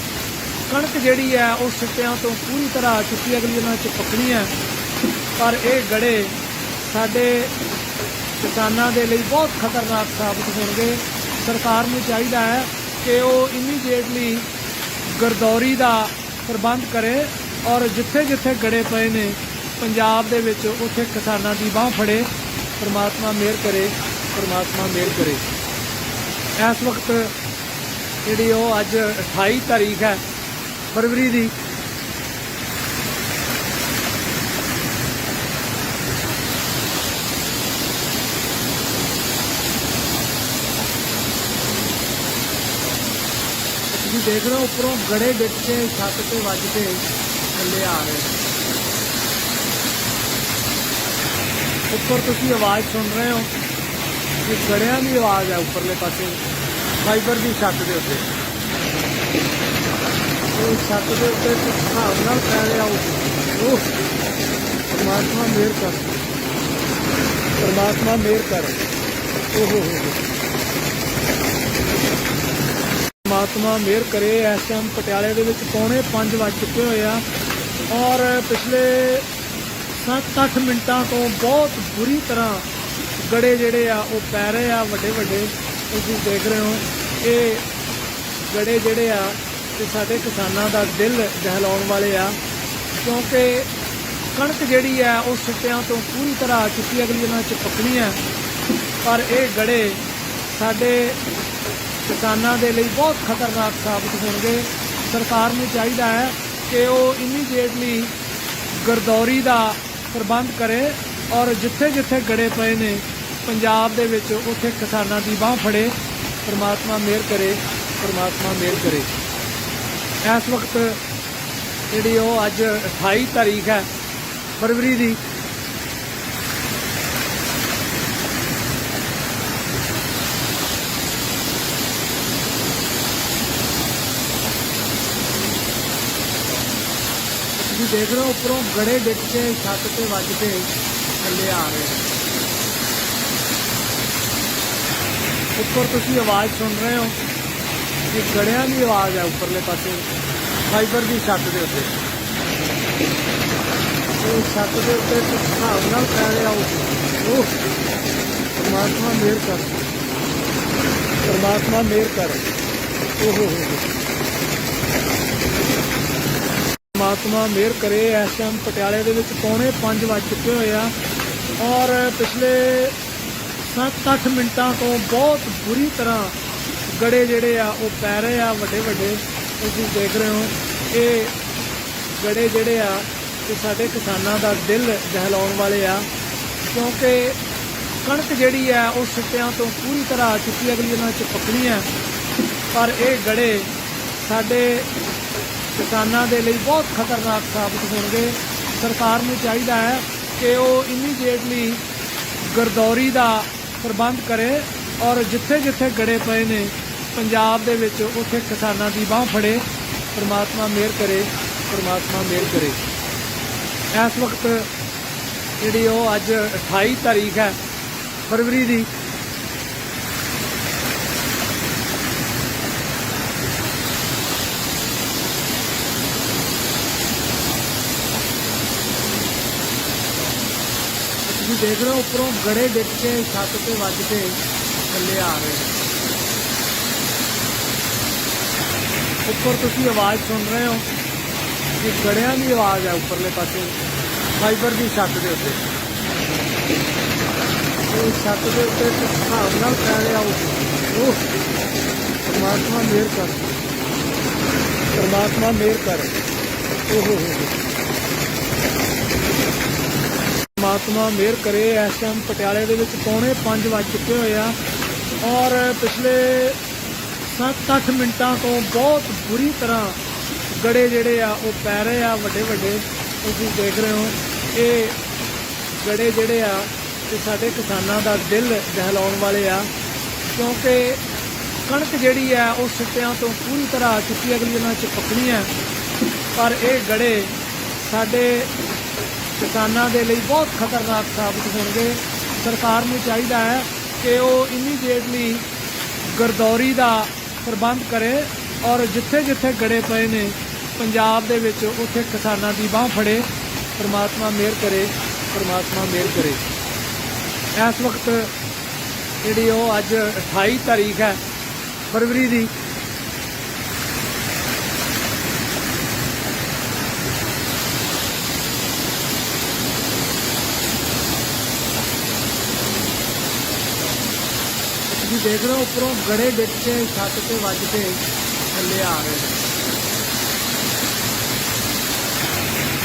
ਕਣਕ ਜਿਹੜੀ ਆ, ਉਹ ਸਿੱਟਿਆਂ ਤੋਂ ਪੂਰੀ ਤਰ੍ਹਾਂ ਆ ਚੁੱਕੀ ਅਗਲੀ ਉਹਨਾਂ ਚ ਪੱਕਣੀ ਹੈ ਪਰ ਇਹ ਗੜੇ ਸਾਡੇ ਕਿਸਾਨਾਂ ਦੇ ਲਈ ਬਹੁਤ ਖਤਰਨਾਕ ਸਾਬਤ ਹੋਣਗੇ। ਸਰਕਾਰ ਨੂੰ ਚਾਹੀਦਾ ਹੈ ਕਿ ਉਹ ਇਮੀਡੀਏਟਲੀ ਗਰਦੌਰੀ ਦਾ ਪ੍ਰਬੰਧ ਕਰੇ ਔਰ ਜਿੱਥੇ ਜਿੱਥੇ ਗੜੇ ਪਏ ਨੇ, ਪੰਜਾਬ ਦੇ ਵਿੱਚ ਉੱਥੇ ਕਿਸਾਨਾਂ ਦੀ ਬਾਹ ਫੜੇ। ਪਰਮਾਤਮਾ ਮਿਹਰ ਕਰੇ, ਪਰਮਾਤਮਾ ਮਿਹਰ ਕਰੇ। ਇਸ ਵਕਤ ਜਿਹੜੀ ਉਹ ਅੱਜ 28 ਤਾਰੀਖ ਹੈ, ਫਰਵਰੀ ਦੀ ਦੇਖ ਰਹੇ ਹੋ ਉੱਪਰੋਂ ਗੜੇ ਵਿੱਚ ਕੇ ਛੱਤ ਤੇ ਵੱਜ ਕੇ ਥੱਲੇ ਆ ਰਹੇ ਉੱਪਰ ਤੁਸੀਂ ਆਵਾਜ਼ ਸੁਣ ਰਹੇ ਹੋ ਕਿ ਗੜਿਆਂ ਦੀ ਆਵਾਜ਼ ਹੈ ਉੱਪਰਲੇ ਪਾਸੇ, ਫਾਈਬਰ ਦੀ ਛੱਤ ਦੇ ਉੱਤੇ। ਉਹ ਛੱਤ ਦੇ ਉੱਤੇ ਕੁਝ ਹਿਸਾਬ ਨਾਲ ਪੈ ਰਿਹਾ ਉਹ ਪਰਮਾਤਮਾ ਮਿਹਰ ਕਰ। ਪਰਮਾਤਮਾ ਮਿਹਰ ਕਰ। ਓਹ ਹੋ ਹੋ ਹੋ ਪਰਮਾਤਮਾ ਮਿਹਰ ਕਰੇ, ਇਸ ਟਾਈਮ ਪਟਿਆਲੇ ਦੇ ਵਿੱਚ ਪੌਣੇ 5 ਵੱਜ ਚੁੱਕੇ ਹੋਏ ਆ। ਔਰ ਪਿਛਲੇ 7-8 ਮਿੰਟਾਂ ਤੋਂ ਬਹੁਤ ਬੁਰੀ ਤਰ੍ਹਾਂ ਗੜੇ ਜਿਹੜੇ ਆ, ਉਹ ਪੈ ਰਹੇ ਆ, ਵੱਡੇ ਵੱਡੇ। ਤੁਸੀਂ ਦੇਖ ਰਹੇ ਹੋ, ਇਹ ਗੜੇ ਜਿਹੜੇ ਆ ਤੇ ਸਾਡੇ ਕਿਸਾਨਾਂ ਦਾ ਦਿਲ ਦਹਿਲਾਉਣ ਵਾਲੇ ਆ। ਕਿਉਂਕਿ ਕਣਕ ਜਿਹੜੀ ਆ, ਉਹ ਸਿੱਟਿਆਂ ਤੋਂ ਪੂਰੀ ਤਰ੍ਹਾਂ ਆ ਚੁੱਕੀ ਅਗਲੀ ਦਿਨਾਂ ਚ ਪੱਕਣੀ ਆ। ਪਰ ਇਹ ਗੜੇ ਸਾਡੇ ਕਿਸਾਨਾਂ ਦੇ ਲਈ ਬਹੁਤ ਖਤਰਨਾਕ ਸਾਬਤ ਹੋਣਗੇ। ਸਰਕਾਰ ਨੂੰ ਚਾਹੀਦਾ ਹੈ ਕਿ ਉਹ ਇਮੀਡੀਏਟਲੀ ਗਰਦੌਰੀ ਦਾ ਪ੍ਰਬੰਧ ਕਰੇ ਔਰ ਜਿੱਥੇ ਜਿੱਥੇ ਗੜੇ ਪਏ ਨੇ, ਪੰਜਾਬ ਦੇ ਵਿੱਚ ਉੱਥੇ ਕਿਸਾਨਾਂ ਦੀ ਬਾਹ ਫੜੇ। ਪਰਮਾਤਮਾ ਮਿਹਰ ਕਰੇ, ਪਰਮਾਤਮਾ ਮਿਹਰ ਕਰੇ। ਇਸ ਵਕਤ ਜਿਹੜੀ ਉਹ ਅੱਜ 28 ਤਾਰੀਖ ਹੈ ਫਰਵਰੀ ਦੀ ਦੇਖ ਰਹੇ ਹੋ ਉੱਪਰੋਂ ਗੜੇ ਡਿੱਗ ਕੇ ਛੱਤ ਤੇ ਵੱਜ ਕੇ ਥੱਲੇ ਆ ਰਹੇ ਨੇ। ਉੱਪਰ ਤੁਸੀਂ ਆਵਾਜ਼ ਸੁਣ ਰਹੇ ਹੋ ਕਿ ਗੜਿਆਂ ਦੀ ਆਵਾਜ਼ ਹੈ ਉੱਪਰਲੇ ਪਾਸੇ, ਫਾਈਬਰ ਦੀ ਛੱਤ ਦੇ ਉੱਤੇ। ਉਹ ਛੱਤ ਦੇ ਉੱਤੇ ਕੁਝ ਹਿਸਾਬ ਨਾਲ ਪੈ ਰਿਹਾ ਉਹ। ਪਰਮਾਤਮਾ ਮਿਹਰ ਕਰ। ਪਰਮਾਤਮਾ ਮਿਹਰ ਕਰ। ਓਹ ਹੋ ਹੋ ਹੋ ਪਰਮਾਤਮਾ ਮਿਹਰ ਕਰੇ, ਇਸ ਟਾਈਮ ਪਟਿਆਲੇ ਦੇ ਵਿੱਚ ਪੌਣੇ 5 ਵੱਜ ਚੁੱਕੇ ਹੋਏ ਆ। ਔਰ ਪਿਛਲੇ 7-8 ਮਿੰਟਾਂ ਤੋਂ ਬਹੁਤ ਬੁਰੀ ਤਰ੍ਹਾਂ ਗੜੇ ਜਿਹੜੇ ਆ, ਉਹ ਪੈ ਰਹੇ ਆ ਵੱਡੇ ਵੱਡੇ ਤੁਸੀਂ ਦੇਖ ਰਹੇ ਹੋ, ਇਹ ਗੜੇ ਜਿਹੜੇ ਆ ਤੇ ਸਾਡੇ ਕਿਸਾਨਾਂ ਦਾ ਦਿਲ ਦਹਿਲਾਉਣ ਵਾਲੇ ਆ। ਕਿਉਂਕਿ ਕਣਕ ਜਿਹੜੀ ਆ, ਉਹ ਸਿੱਟਿਆਂ ਤੋਂ ਪੂਰੀ ਤਰ੍ਹਾਂ ਆ ਚੁੱਕੀ ਅਗਲੀ ਦਿਨਾਂ ਚ ਪੱਕਣੀ ਆ। ਪਰ ਇਹ ਗੜੇ ਸਾਡੇ ਕਿਸਾਨਾਂ ਦੇ ਲਈ ਬਹੁਤ ਖਤਰਨਾਕ ਸਾਬਤ ਹੋਣਗੇ। ਸਰਕਾਰ ਨੂੰ ਚਾਹੀਦਾ ਹੈ ਕਿ ਉਹ ਇਮੀਡੀਏਟਲੀ ਗਰਦੌਰੀ ਦਾ ਪ੍ਰਬੰਧ ਕਰੇ ਔਰ ਜਿੱਥੇ ਜਿੱਥੇ ਗੜੇ ਪਏ ਨੇ, ਪੰਜਾਬ ਦੇ ਵਿੱਚ ਉੱਥੇ ਕਿਸਾਨਾਂ ਦੀ ਬਾਹ ਫੜੇ। ਪਰਮਾਤਮਾ ਮਿਹਰ ਕਰੇ, ਪਰਮਾਤਮਾ ਮਿਹਰ ਕਰੇ। ਇਸ ਵਕਤ ਜਿਹੜੀ ਉਹ ਅੱਜ 28 ਤਾਰੀਖ ਹੈ ਫਰਵਰੀ ਦੀ ਦੇਖ ਰਹੇ ਹੋ ਉੱਪਰੋਂ ਗੜੇ ਡਿੱਗ ਕੇ ਛੱਤ ਤੇ ਵੱਜ ਕੇ ਥੱਲੇ ਆ ਰਹੇ ਨੇ। ਉੱਪਰ ਤੁਸੀਂ ਆਵਾਜ਼ ਸੁਣ ਰਹੇ ਹੋ ਕਿ ਗੜਿਆਂ ਦੀ ਆਵਾਜ਼ ਹੈ ਉੱਪਰਲੇ ਪਾਸੇ, ਫਾਈਬਰ ਦੀ ਛੱਤ ਦੇ ਉੱਤੇ। ਉਹ ਛੱਤ ਦੇ ਉੱਤੇ ਕੁਝ ਹਿਸਾਬ ਨਾਲ ਪੈ ਰਿਹਾ ਉਹ। ਉਹ ਪਰਮਾਤਮਾ ਮਿਹਰ ਕਰ। ਪਰਮਾਤਮਾ ਮਿਹਰ ਕਰ। ਓਹ ਹੋ ਹੋ ਹੋ ਪਰਮਾਤਮਾ ਮਿਹਰ ਕਰੇ, ਇਸ ਟਾਈਮ ਪਟਿਆਲੇ ਦੇ ਵਿੱਚ ਪੌਣੇ 5 ਵੱਜ ਚੁੱਕੇ ਹੋਏ ਆ ਔਰ ਪਿਛਲੇ 7-8 ਮਿੰਟਾਂ ਤੋਂ ਬਹੁਤ ਬੁਰੀ ਤਰ੍ਹਾਂ ਗੜੇ ਜਿਹੜੇ ਆ, ਉਹ ਪੈ ਰਹੇ ਆ ਵੱਡੇ ਵੱਡੇ ਤੁਸੀਂ ਦੇਖ ਰਹੇ ਹੋ। ਇਹ ਗੜੇ ਜਿਹੜੇ ਆ ਤੇ ਸਾਡੇ ਕਿਸਾਨਾਂ ਦਾ ਦਿਲ ਦਹਿਲਾਉਣ ਵਾਲੇ ਆ, ਕਿਉਂਕਿ ਕਣਕ ਜਿਹੜੀ ਆ, ਉਹ ਸਿੱਟਿਆਂ ਤੋਂ ਪੂਰੀ ਤਰ੍ਹਾਂ ਆ ਚੁੱਕੀ ਅਗਲੀ ਦਿਨਾਂ ਚ ਪੱਕਣੀ ਆ। ਪਰ ਇਹ ਗੜੇ ਸਾਡੇ ਕਿਸਾਨਾਂ ਦੇ ਲਈ ਬਹੁਤ ਖਤਰਨਾਕ ਸਾਬਤ ਹੋਣਗੇ। ਸਰਕਾਰ ਨੂੰ ਚਾਹੀਦਾ ਹੈ ਕਿ ਉਹ ਇਮੀਡੀਏਟਲੀ ਗਰਦੌਰੀ ਦਾ ਪ੍ਰਬੰਧ ਕਰੇ ਔਰ ਜਿੱਥੇ ਜਿੱਥੇ ਗੜੇ ਪਏ ਨੇ, ਪੰਜਾਬ ਦੇ ਵਿੱਚ ਉੱਥੇ ਕਿਸਾਨਾਂ ਦੀ ਬਾਹ ਫੜੇ। ਪਰਮਾਤਮਾ ਮਿਹਰ ਕਰੇ, ਪਰਮਾਤਮਾ ਮਿਹਰ ਕਰੇ। ਇਸ ਵਕਤ ਜਿਹੜੀ ਉਹ ਅੱਜ 28 ਤਾਰੀਖ ਹੈ ਫਰਵਰੀ ਦੀ ਤੁਸੀਂ ਦੇਖ ਰਹੇ ਹੋ ਉੱਪਰੋਂ ਗੜੇ ਡਿੱਗ ਕੇ ਛੱਤ ਤੇ ਵੱਜ ਕੇ ਥੱਲੇ ਆ ਰਹੇ ਨੇ।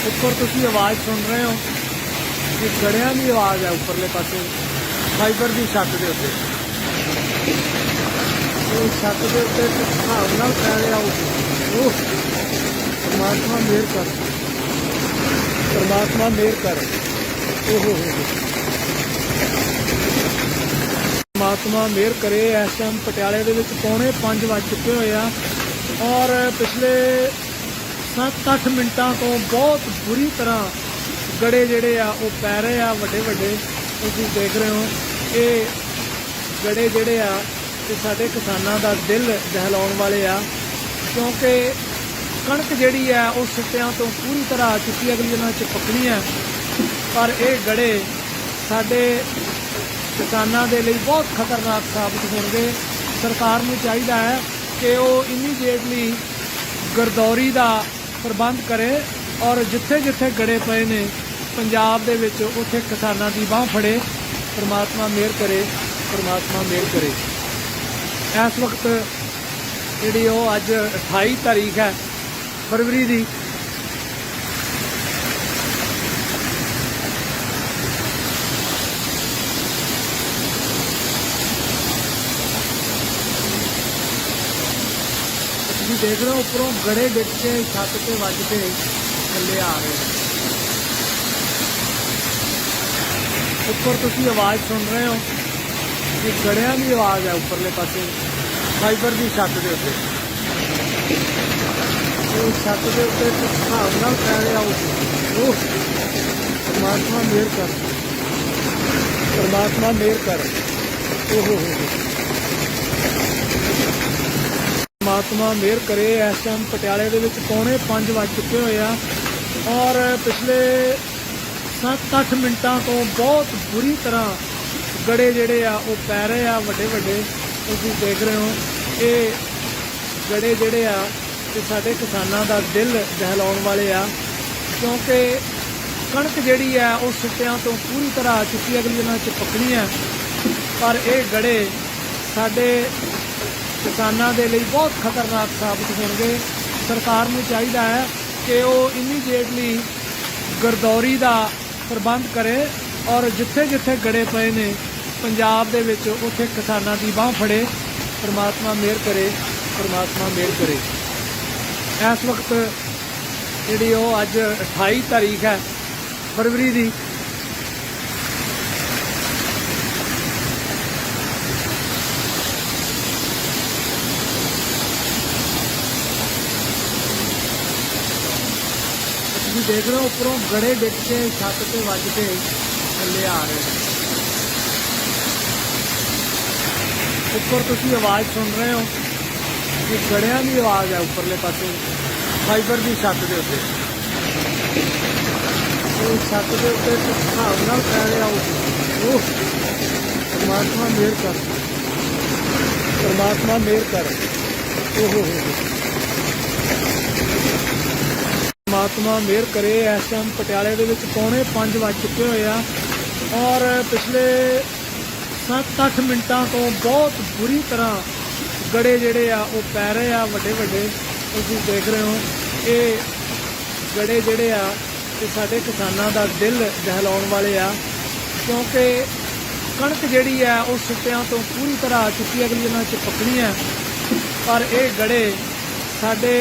ਉੱਪਰ ਤੁਸੀਂ ਆਵਾਜ਼ ਸੁਣ ਰਹੇ ਹੋ ਕਿ ਗੜਿਆਂ ਦੀ ਆਵਾਜ਼ ਹੈ ਉੱਪਰਲੇ ਪਾਸੇ, ਫਾਈਬਰ ਦੀ ਛੱਤ ਦੇ ਉੱਤੇ। ਉਹ ਛੱਤ ਦੇ ਉੱਤੇ ਹਿਸਾਬ ਨਾਲ ਪੈ ਰਿਹਾ ਉਹ ਪਰਮਾਤਮਾ ਮਿਹਰ ਕਰ। ਪਰਮਾਤਮਾ ਮਿਹਰ ਕਰ। ਓਹ ਹੋ ਹੋ ਹੋ। ਪਰਮਾਤਮਾ ਮਿਹਰ ਕਰੇ, ਇਸ ਟਾਈਮ ਪਟਿਆਲੇ ਦੇ ਵਿੱਚ ਪੌਣੇ 5 ਵੱਜ ਚੁੱਕੇ ਹੋਏ ਆ ਔਰ ਪਿਛਲੇ 7-8 ਮਿੰਟਾਂ ਤੋਂ ਬਹੁਤ ਬੁਰੀ ਤਰ੍ਹਾਂ ਗੜੇ ਜਿਹੜੇ ਆ, ਉਹ ਪੈ ਰਹੇ ਆ ਵੱਡੇ ਵੱਡੇ ਤੁਸੀਂ ਦੇਖ ਰਹੇ ਹੋ, ਇਹ ਗੜੇ ਜਿਹੜੇ ਆ ਤੇ ਸਾਡੇ ਕਿਸਾਨਾਂ ਦਾ ਦਿਲ ਦਹਿਲਾਉਣ ਵਾਲੇ ਆ, ਕਿਉਂਕਿ ਕਣਕ ਜਿਹੜੀ ਆ, ਉਹ ਸਿੱਟਿਆਂ ਤੋਂ ਪੂਰੀ ਤਰ੍ਹਾਂ ਆ ਚੁੱਕੀ ਹੈ ਅਗਲੀ ਦਿਨਾਂ ਚ ਪੱਕਣੀ ਹੈ ਪਰ ਇਹ ਗੜੇ ਸਾਡੇ ਕਿਸਾਨਾਂ ਦੇ ਲਈ ਬਹੁਤ ਖਤਰਨਾਕ ਸਾਬਤ ਹੋਣਗੇ। ਸਰਕਾਰ ਨੂੰ ਚਾਹੀਦਾ ਹੈ ਕਿ ਉਹ ਇਮੀਡੀਏਟਲੀ ਗਰਦੌਰੀ ਦਾ ਪ੍ਰਬੰਧ ਕਰੇ ਔਰ ਜਿੱਥੇ ਜਿੱਥੇ ਗੜੇ ਪਏ ਨੇ, ਪੰਜਾਬ ਦੇ ਵਿੱਚ ਉੱਥੇ ਕਿਸਾਨਾਂ ਦੀ ਬਾਹ ਫੜੇ। ਪਰਮਾਤਮਾ ਮਿਹਰ ਕਰੇ, ਪਰਮਾਤਮਾ ਮਿਹਰ ਕਰੇ। ਇਸ ਵਕਤ ਜਿਹੜੀ ਉਹ ਅੱਜ 28 ਤਾਰੀਖ ਹੈ ਫਰਵਰੀ ਦੀ ਦੇਖ ਰਹੇ ਹੋ ਉੱਪਰੋਂ ਗੜੇ ਡਿੱਗ ਕੇ ਛੱਤ ਤੇ ਵੱਜ ਕੇ ਥੱਲੇ ਆ ਰਹੇ ਨੇ। ਉੱਪਰ ਤੁਸੀਂ ਆਵਾਜ਼ ਸੁਣ ਰਹੇ ਹੋ, ਇਹ ਗੜਿਆਂ ਦੀ ਆਵਾਜ਼ ਹੈ ਉੱਪਰਲੇ ਪਾਸੇ, ਫਾਈਬਰ ਦੀ ਛੱਤ ਦੇ ਉੱਤੇ। ਉਹ ਛੱਤ ਦੇ ਉੱਤੇ ਇੱਕ ਹਿਸਾਬ ਨਾਲ ਪੈ ਰਿਹਾ ਉਹ ਪਰਮਾਤਮਾ ਮਿਹਰ ਕਰ। ਪਰਮਾਤਮਾ ਮਿਹਰ ਕਰ। ਓਹ ਹੋ। ਪਰਮਾਤਮਾ ਮਿਹਰ ਕਰੇ ਇਸ ਟਾਈਮ ਪਟਿਆਲੇ ਦੇ ਵਿੱਚ ਪੌਣੇ 5 ਵੱਜ ਚੁੱਕੇ ਹੋਏ ਆ। ਔਰ ਪਿਛਲੇ 7-8 ਮਿੰਟਾਂ ਤੋਂ ਬਹੁਤ ਬੁਰੀ ਤਰ੍ਹਾਂ ਗੜੇ ਜਿਹੜੇ ਆ, ਉਹ ਪੈ ਰਹੇ ਆ ਵੱਡੇ ਵੱਡੇ। ਤੁਸੀਂ ਦੇਖ ਰਹੇ ਹੋ, ਇਹ ਗੜੇ ਜਿਹੜੇ ਆ ਤੇ ਸਾਡੇ ਕਿਸਾਨਾਂ ਦਾ ਦਿਲ ਦਹਿਲਾਉਣ ਵਾਲੇ ਆ। ਕਿਉਂਕਿ ਕਣਕ ਜਿਹੜੀ ਆ, ਉਹ ਸਿੱਟਿਆਂ ਤੋਂ ਪੂਰੀ ਤਰ੍ਹਾਂ ਆ ਚੁੱਕੀ ਅਗਲੀ ਦਿਨਾਂ ਚ ਪੱਕਣੀ ਹੈ ਪਰ ਇਹ ਗੜੇ ਸਾਡੇ ਕਿਸਾਨਾਂ ਦੇ ਲਈ ਬਹੁਤ ਖਤਰਨਾਕ ਸਾਬਤ ਹੋਣਗੇ। ਸਰਕਾਰ ਨੂੰ ਚਾਹੀਦਾ ਹੈ ਕਿ ਉਹ ਇਮੀਡੀਏਟਲੀ ਗਰਦੌਰੀ ਦਾ ਪ੍ਰਬੰਧ ਕਰੇ ਔਰ ਜਿੱਥੇ ਜਿੱਥੇ ਗੜੇ ਪਏ ਨੇ, ਪੰਜਾਬ ਦੇ ਵਿੱਚ ਉੱਥੇ ਕਿਸਾਨਾਂ ਦੀ ਬਾਹ ਫੜੇ। ਪਰਮਾਤਮਾ ਮਿਹਰ ਕਰੇ, ਪਰਮਾਤਮਾ ਮਿਹਰ ਕਰੇ। ਇਸ ਵਕਤ ਜਿਹੜੀ ਉਹ ਅੱਜ 28 ਤਾਰੀਖ ਹੈ ਫਰਵਰੀ ਦੀ ਦੇਖ ਰਹੇ ਹੋ ਉੱਪਰੋਂ ਗੜੇ ਡਿੱਗ ਕੇ, ਛੱਤ ਤੇ ਵੱਜ ਕੇ ਥੱਲੇ ਆ ਰਹੇ ਨੇ। ਉੱਪਰ ਤੁਸੀਂ ਆਵਾਜ਼ ਸੁਣ ਰਹੇ ਹੋ ਇਹ ਗੜਿਆਂ ਦੀ ਆਵਾਜ਼ ਹੈ ਉੱਪਰਲੇ ਪਾਸੇ, ਫਾਈਬਰ ਦੀ ਛੱਤ ਦੇ ਉੱਤੇ। ਉਹ ਛੱਤ ਦੇ ਉੱਤੇ ਇੱਕ ਹਿਸਾਬ ਨਾਲ ਪੈ ਰਿਹਾ ਉਹ। ਉਹ ਪਰਮਾਤਮਾ ਮਿਹਰ ਕਰ। ਪਰਮਾਤਮਾ ਮਿਹਰ ਕਰ। ਓਹ ਹੋ ਹੋ। ਪਰਮਾਤਮਾ ਮਿਹਰ ਕਰੇ, ਇਸ ਟਾਈਮ ਪਟਿਆਲੇ ਦੇ ਵਿੱਚ ਪੌਣੇ 5 ਵੱਜ ਚੁੱਕੇ ਹੋਏ ਆ। ਔਰ ਪਿਛਲੇ 7-8 ਮਿੰਟਾਂ ਤੋਂ ਬਹੁਤ ਬੁਰੀ ਤਰ੍ਹਾਂ ਗੜੇ ਜਿਹੜੇ ਆ, ਉਹ ਪੈ ਰਹੇ ਆ ਵੱਡੇ ਵੱਡੇ ਤੁਸੀਂ ਦੇਖ ਰਹੇ ਹੋ, ਇਹ ਗੜੇ ਜਿਹੜੇ ਆ ਤੇ ਸਾਡੇ ਕਿਸਾਨਾਂ ਦਾ ਦਿਲ ਦਹਿਲਾਉਣ ਵਾਲੇ ਆ। ਕਿਉਂਕਿ ਕਣਕ ਜਿਹੜੀ ਆ, ਉਹ ਸਿੱਟਿਆਂ ਤੋਂ ਪੂਰੀ ਤਰ੍ਹਾਂ ਆ ਚੁੱਕੀ ਅਗਲੀ ਦਿਨਾਂ ਚ ਪੱਕਣੀ ਹੈ ਪਰ ਇਹ ਗੜੇ ਸਾਡੇ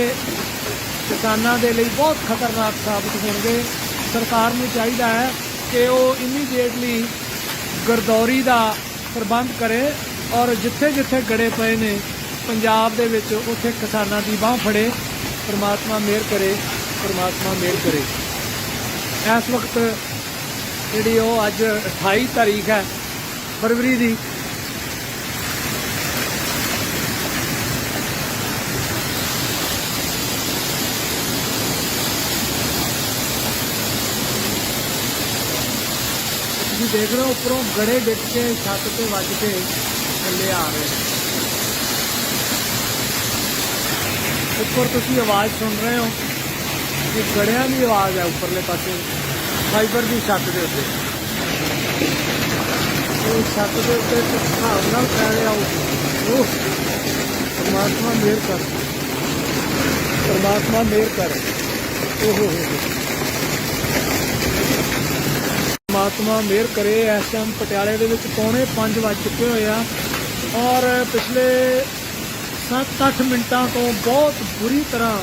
ਕਿਸਾਨਾਂ ਦੇ ਲਈ ਬਹੁਤ ਖਤਰਨਾਕ ਸਾਬਤ ਹੋਣਗੇ। ਸਰਕਾਰ ਨੂੰ ਚਾਹੀਦਾ ਹੈ ਕਿ ਉਹ ਇਮੀਡੀਏਟਲੀ ਗਰਦੌਰੀ ਦਾ ਪ੍ਰਬੰਧ ਕਰੇ ਔਰ ਜਿੱਥੇ ਜਿੱਥੇ ਗੜੇ ਪਏ ਨੇ, ਪੰਜਾਬ ਦੇ ਵਿੱਚ ਉੱਥੇ ਕਿਸਾਨਾਂ ਦੀ ਬਾਹ ਫੜੇ। ਪਰਮਾਤਮਾ ਮਿਹਰ ਕਰੇ, ਪਰਮਾਤਮਾ ਮਿਹਰ ਕਰੇ। ਇਸ ਵਕਤ ਜਿਹੜੀ ਉਹ ਅੱਜ 28 ਤਾਰੀਖ ਹੈ, ਫਰਵਰੀ ਦੀ ਤੁਸੀਂ ਦੇਖ ਰਹੇ ਹੋ, ਉੱਪਰੋਂ ਗੜੇ ਡਿੱਗ ਕੇ ਛੱਤ ਤੇ ਵੱਜ ਕੇ ਥੱਲੇ ਆ ਰਹੇ ਨੇ। ਉੱਪਰ ਤੁਸੀਂ ਆਵਾਜ਼ ਸੁਣ ਰਹੇ ਹੋ, ਇਹ ਗੜਿਆਂ ਦੀ ਆਵਾਜ਼ ਹੈ ਉੱਪਰਲੇ ਪਾਸੇ, ਫਾਈਬਰ ਦੀ ਛੱਤ ਦੇ ਉੱਤੇ। ਉਹ ਛੱਤ ਦੇ ਉੱਤੇ ਇੱਕ ਹਿਸਾਬ ਨਾਲ ਪੈ ਰਿਹਾ ਉਹ। ਉਹ ਪਰਮਾਤਮਾ ਮਿਹਰ ਕਰ। ਪਰਮਾਤਮਾ ਮਿਹਰ ਕਰ। ਓਹ ਹੋ ਹੋ ਹੋ। ਪਰਮਾਤਮਾ ਮਿਹਰ ਕਰੇ, ਇਸ ਟਾਈਮ ਪਟਿਆਲੇ ਦੇ ਵਿੱਚ ਪੌਣੇ 5 ਵੱਜ ਚੁੱਕੇ ਹੋਏ ਆ। ਔਰ ਪਿਛਲੇ 7-8 ਮਿੰਟਾਂ ਤੋਂ ਬਹੁਤ ਬੁਰੀ ਤਰ੍ਹਾਂ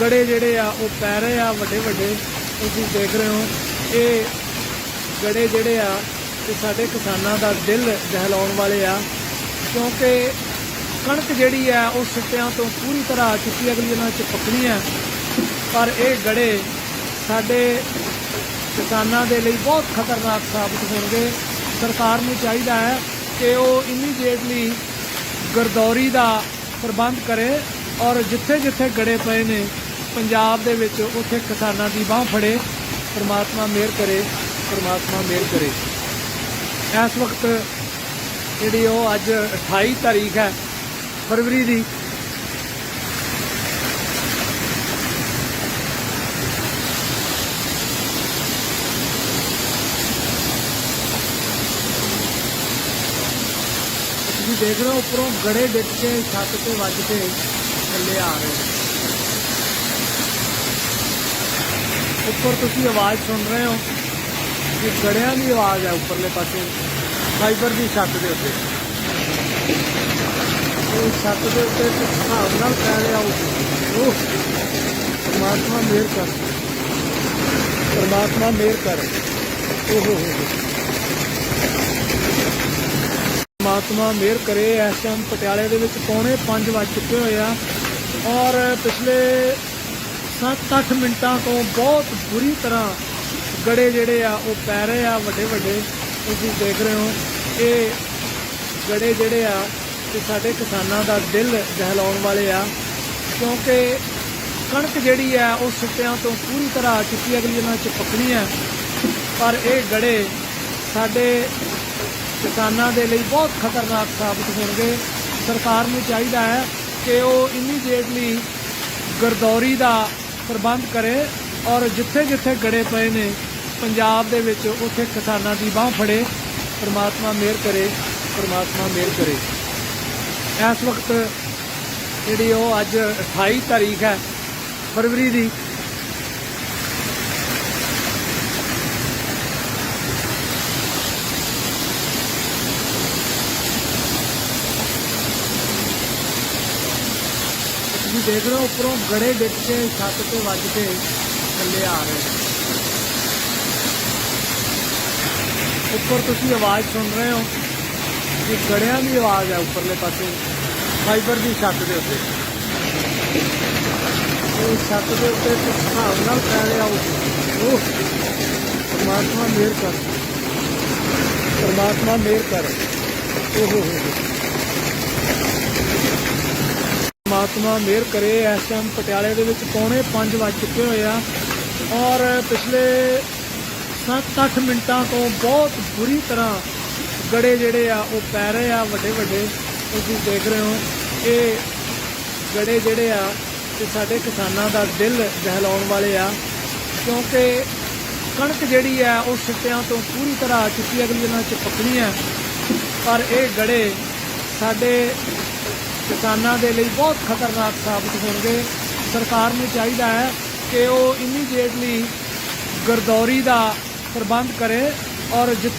ਗੜੇ ਜਿਹੜੇ ਆ, ਉਹ ਪੈ ਰਹੇ ਆ ਵੱਡੇ ਵੱਡੇ ਤੁਸੀਂ ਦੇਖ ਰਹੇ ਹੋ, ਇਹ ਗੜੇ ਜਿਹੜੇ ਆ, ਇਹ ਸਾਡੇ ਕਿਸਾਨਾਂ ਦਾ ਦਿਲ ਦਹਿਲਾਉਣ ਵਾਲੇ ਆ। ਕਿਉਂਕਿ ਕਣਕ ਜਿਹੜੀ ਆ, ਉਹ ਸਿੱਟਿਆਂ ਤੋਂ ਪੂਰੀ ਤਰ੍ਹਾਂ ਆ ਚੁੱਕੀ ਅਗਲੀ ਦਿਨਾਂ ਚ ਪੱਕਣੀ ਹੈ ਪਰ ਇਹ ਗੜੇ ਸਾਡੇ ਕਿਸਾਨਾਂ ਦੇ ਲਈ ਬਹੁਤ ਖਤਰਨਾਕ ਸਾਬਤ ਹੋਣਗੇ। ਸਰਕਾਰ ਨੂੰ ਚਾਹੀਦਾ ਹੈ ਕਿ ਉਹ ਇਮੀਡੀਏਟਲੀ ਗਰਦੌਰੀ ਦਾ ਪ੍ਰਬੰਧ ਕਰੇ ਔਰ ਜਿੱਥੇ ਜਿੱਥੇ ਗੜੇ ਪਏ ਨੇ, ਪੰਜਾਬ ਦੇ ਵਿੱਚ ਉੱਥੇ ਕਿਸਾਨਾਂ ਦੀ ਬਾਹ ਫੜੇ। ਪਰਮਾਤਮਾ ਮਿਹਰ ਕਰੇ, ਪਰਮਾਤਮਾ ਮਿਹਰ ਕਰੇ। ਇਸ ਵਕਤ ਜਿਹੜੀ ਉਹ ਅੱਜ 28 ਤਾਰੀਖ ਹੈ ਫਰਵਰੀ ਦੀ ਤੁਸੀਂ ਦੇਖ ਰਹੇ ਹੋ, ਉੱਪਰੋਂ ਗੜੇ ਡਿੱਗ ਕੇ ਛੱਤ ਤੇ ਵੱਜ ਕੇ ਥੱਲੇ ਆ ਰਹੇ ਉੱਪਰ ਤੁਸੀਂ ਆਵਾਜ਼ ਸੁਣ ਰਹੇ ਹੋ ਇਹ ਗੜਿਆਂ ਦੀ ਆਵਾਜ਼ ਹੈ ਉੱਪਰਲੇ ਪਾਸੇ, ਫਾਈਬਰ ਦੀ ਛੱਤ ਦੇ ਉੱਤੇ। ਉਹ ਛੱਤ ਦੇ ਉੱਤੇ ਕਿਸ ਹਿਸਾਬ ਨਾਲ ਪੈ ਰਿਹਾ ਉਹ। ਉਹ ਪਰਮਾਤਮਾ ਮਿਹਰ ਕਰ। ਪਰਮਾਤਮਾ ਮਿਹਰ ਕਰ। ਓਹ ਹੋ ਹੋ। ਹੋ ਪਰਮਾਤਮਾ ਮਿਹਰ ਕਰੇ, ਇਸ ਟਾਈਮ ਪਟਿਆਲੇ ਦੇ ਵਿੱਚ ਪੌਣੇ 5 ਵੱਜ ਚੁੱਕੇ ਹੋਏ ਆ ਔਰ ਪਿਛਲੇ 7-8 ਮਿੰਟਾਂ ਤੋਂ ਬਹੁਤ ਬੁਰੀ ਤਰ੍ਹਾਂ ਗੜੇ ਜਿਹੜੇ ਆ, ਉਹ ਪੈ ਰਹੇ ਆ ਵੱਡੇ ਵੱਡੇ ਤੁਸੀਂ ਦੇਖ ਰਹੇ ਹੋ, ਇਹ ਗੜੇ ਜਿਹੜੇ ਆ, ਇਹ ਸਾਡੇ ਕਿਸਾਨਾਂ ਦਾ ਦਿਲ ਦਹਿਲਾਉਣ ਵਾਲੇ ਆ, ਕਿਉਂਕਿ ਕਣਕ ਜਿਹੜੀ ਆ, ਉਹ ਸਿੱਟਿਆਂ ਤੋਂ ਪੂਰੀ ਤਰ੍ਹਾਂ ਆ ਚੁੱਕੀ ਅਗਲੀ ਦਿਨਾਂ ਚ ਪੱਕਣੀ ਹੈ ਪਰ ਇਹ ਗੜੇ ਸਾਡੇ ਕਿਸਾਨਾਂ ਦੇ ਲਈ ਬਹੁਤ ਖਤਰਨਾਕ ਸਾਬਤ ਹੋਣਗੇ। ਸਰਕਾਰ ਨੂੰ ਚਾਹੀਦਾ ਹੈ ਕਿ ਉਹ ਇਮੀਡੀਏਟਲੀ ਗਰਦੌਰੀ ਦਾ ਪ੍ਰਬੰਧ ਕਰੇ ਔਰ ਜਿੱਥੇ ਜਿੱਥੇ ਗੜੇ ਪਏ ਨੇ, ਪੰਜਾਬ ਦੇ ਵਿੱਚ ਉੱਥੇ ਕਿਸਾਨਾਂ ਦੀ ਬਾਹ ਫੜੇ। ਪਰਮਾਤਮਾ ਮਿਹਰ ਕਰੇ, ਪਰਮਾਤਮਾ ਮਿਹਰ ਕਰੇ। ਇਸ ਵਕਤ ਜਿਹੜੀ ਉਹ ਅੱਜ 28 ਤਾਰੀਖ ਹੈ ਫਰਵਰੀ ਦੀ ਤੁਸੀਂ ਦੇਖ ਰਹੇ ਹੋ ਉੱਪਰੋਂ ਗੜੇ ਡਿੱਗ ਕੇ ਛੱਤ ਤੇ ਵੱਜ ਕੇ ਥੱਲੇ ਆ ਰਹੇ ਨੇ। ਉੱਪਰ ਤੁਸੀਂ ਆਵਾਜ਼ ਸੁਣ ਰਹੇ ਹੋ ਇਹ ਗੜਿਆਂ ਦੀ ਆਵਾਜ਼ ਹੈ ਉੱਪਰਲੇ ਪਾਸੇ, ਫਾਈਬਰ ਦੀ ਛੱਤ ਦੇ ਉੱਤੇ। ਉਹ ਛੱਤ ਦੇ ਉੱਤੇ ਕਿਸ ਹਿਸਾਬ ਨਾਲ ਪੈ ਰਿਹਾ ਉਹ ਪਰਮਾਤਮਾ ਮਿਹਰ ਕਰ। ਪਰਮਾਤਮਾ ਮਿਹਰ ਕਰ। ਓਹ ਹੋ ਹੋ ਹੋ ਪਰਮਾਤਮਾ ਮਿਹਰ ਕਰੇ, ਇਸ ਟਾਈਮ ਪਟਿਆਲੇ ਦੇ ਵਿੱਚ ਪੌਣੇ 5 ਵੱਜ ਚੁੱਕੇ ਹੋਏ ਆ। ਔਰ ਪਿਛਲੇ 7-8 ਮਿੰਟਾਂ ਤੋਂ ਬਹੁਤ ਬੁਰੀ ਤਰ੍ਹਾਂ ਗੜੇ ਜਿਹੜੇ ਆ, ਉਹ ਪੈ ਰਹੇ ਆ ਵੱਡੇ ਵੱਡੇ ਤੁਸੀਂ ਦੇਖ ਰਹੇ ਹੋ, ਇਹ ਗੜੇ ਜਿਹੜੇ ਆ, ਇਹ ਸਾਡੇ ਕਿਸਾਨਾਂ ਦਾ ਦਿਲ ਦਹਿਲਾਉਣ ਵਾਲੇ ਆ। ਕਿਉਂਕਿ ਕਣਕ ਜਿਹੜੀ ਆ, ਉਹ ਸਿੱਟਿਆਂ ਤੋਂ ਪੂਰੀ ਤਰ੍ਹਾਂ ਆ ਚੁੱਕੀ ਅਗਲੀ ਦਿਨਾਂ ਚ ਪੱਕਣੀ ਹੈ ਪਰ ਇਹ ਗੜੇ ਸਾਡੇ ਕਿਸਾਨਾਂ ਦੇ ਲਈ ਬਹੁਤ ਖਤਰਨਾਕ ਸਾਬਤ ਹੋਣਗੇ। ਸਰਕਾਰ ਨੂੰ ਚਾਹੀਦਾ ਹੈ ਕਿ ਉਹ ਇਮੀਡੀਏਟਲੀ ਗਰਦੌਰੀ ਦਾ ਪ੍ਰਬੰਧ ਕਰੇ ਔਰ ਜਿੱਥੇ